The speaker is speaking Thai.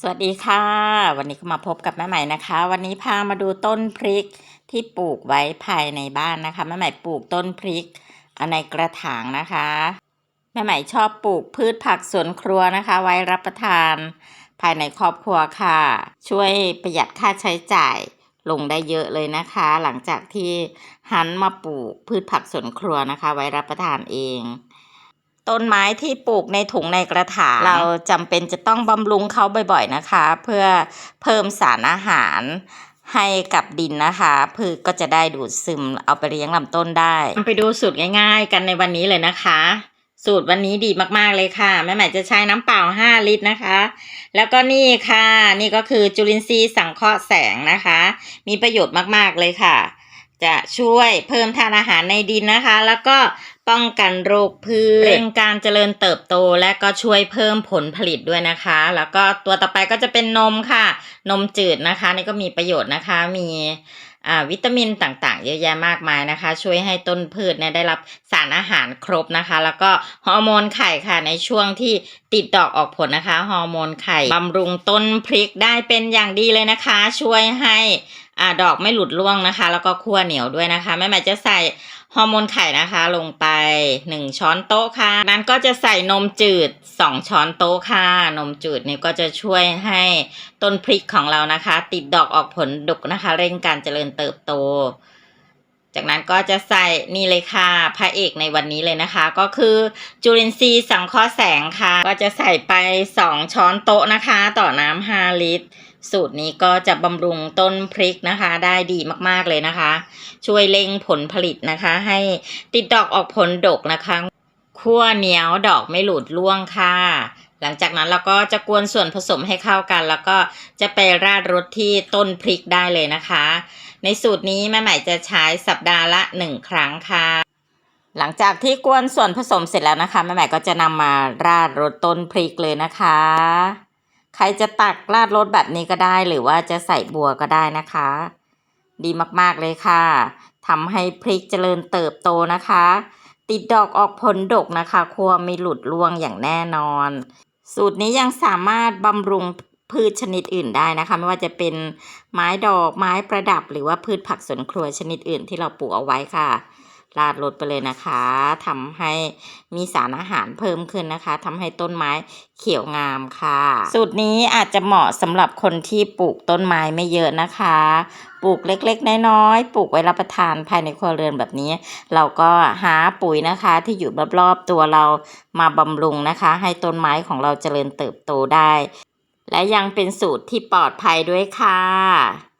สวัสดีค่ะ วันนี้ก็มาพบกับแม่ใหม่นะคะ วันนี้พามาดูต้นพริกที่ปลูกไว้ภายในบ้านนะคะแม่ใหม่ปลูกต้นพริกในกระถางนะคะแม่ใหม่ชอบปลูกพืชผักสวนครัวนะคะ ไว้รับประทาน ภายในครอบครัวค่ะ ช่วยประหยัดค่าใช้จ่ายลงได้เยอะเลยนะคะ หลังจากที่หันมาปลูกพืชผักสวนครัวนะคะ ไว้รับประทานเอง ต้นไม้ที่ปลูกในถุงในกระถางเราจำเป็นจะต้องบำรุงเขาบ่อยๆนะคะ เพื่อเพิ่มสารอาหารให้กับดินนะคะพืชก็จะได้ดูดซึมเอาไปเลี้ยงลำต้นได้ ไปดูสูตรง่าย ๆ กันในวันนี้เลยนะคะ สูตรวันนี้ดีมากๆเลยค่ะแม่หม่จะใช้น้ำเปล่า 5 ลิตรนะคะ แล้วก็นี่ค่ะ นี่ก็คือจุลินทรีย์สังเคราะห์แสงนะคะ มีประโยชน์มากๆเลยค่ะ จะช่วยเพิ่มทานอาหารในดินนะคะ แล้วก็ ป้องกันโรคพืชเร่งการเจริญเติบโตและก็ช่วยเพิ่มผลผลิตด้วยนะคะ แล้วก็ตัวต่อไปก็จะเป็นนมค่ะ นมจืดนะคะ นี่ก็มีประโยชน์นะคะ มีอ่าวิตามินต่างๆ เยอะแยะมากมายนะคะ ช่วยให้ต้นพืชเนี่ยได้รับสารอาหารครบนะคะ แล้วก็ฮอร์โมนไข่ค่ะในช่วงที่ติดดอกออกผลนะคะฮอร์โมนไข่บำรุงต้นพริกได้เป็นอย่างดีเลยนะคะ ช่วยให้ อ่าดอกไม่หลุดร่วงนะคะ แล้วก็คั่วเหนียวด้วยนะคะแม่หม่จะใส่ฮอร์โมนไข่นะคะ ลงไป 1 ช้อนโต๊ะค่ะ นั้นก็จะใส่นมจืด 2 ช้อนโต๊ะค่ะ นมจืดนี่ก็จะช่วยให้ต้นพริกของเรานะคะ ติดดอกออกผลดกนะคะ เร่งการเจริญเติบโต จากนั้นก็จะใส่นี่เลยค่ะพระเอกในวันนี้เลยนะคะ ก็คือจุลินทรีย์สังเคราะห์แสงค่ะ ก็จะใส่ไป 2 ช้อนโต๊ะนะคะ ต่อน้ำ5ลิตร สูตรนี้ก็จะบำรุงต้นพริกนะคะ ได้ดีมากๆเลยนะคะ ช่วยเร่งผลผลิตนะคะ ให้ติดดอกออกผลดกนะคะคั่วเหนียวดอกไม่หลุดร่วงค่ะ หลังจากนั้นเราก็จะกวนส่วนผสมให้เข้ากัน แล้วก็จะไปราดรสที่ต้นพริกได้เลยนะคะ ในสูตรนี้แม่ใหม่จะใช้สัปดาห์ละหนึ่งครั้งค่ะ หลังจากที่กวนส่วนผสมเสร็จแล้วนะคะแม่ใหม่ก็จะนำมาราดรสต้นพริกเลยนะคะ ใครจะตักราดรสแบบนี้ก็ได้หรือว่าจะใส่บัวก็ได้นะคะ ดีมากๆเลยค่ะทำให้พริกเจริญเติบโตนะคะ ติดดอกออกผลดกนะคะคั่วไม่หลุดร่วงอย่างแน่นอน สูตรนี้ยังสามารถบำรุงพืชชนิดอื่นได้นะคะ ไม่ว่าจะเป็นไม้ดอกไม้ประดับ หรือว่าพืชผักสวนครัวชนิดอื่นที่เราปลูกเอาไว้ค่ะ ราดรดไปเลยนะคะทำให้มีสารอาหารเพิ่มขึ้นนะคะทำให้ต้นไม้เขียวงามค่ะ สูตรนี้อาจจะเหมาะสำหรับคนที่ปลูกต้นไม้ไม่เยอะนะคะ ปลูกเล็กๆ น้อยๆ ปลูกไว้รับประทานภายในครัวเรือนแบบนี้ เราก็หาปุ๋ยนะคะที่อยู่รอบๆตัวเรามาบำรุงนะคะ ให้ต้นไม้ของเราเจริญเติบโตได้ และยังเป็นสูตรที่ปลอดภัยด้วยค่ะ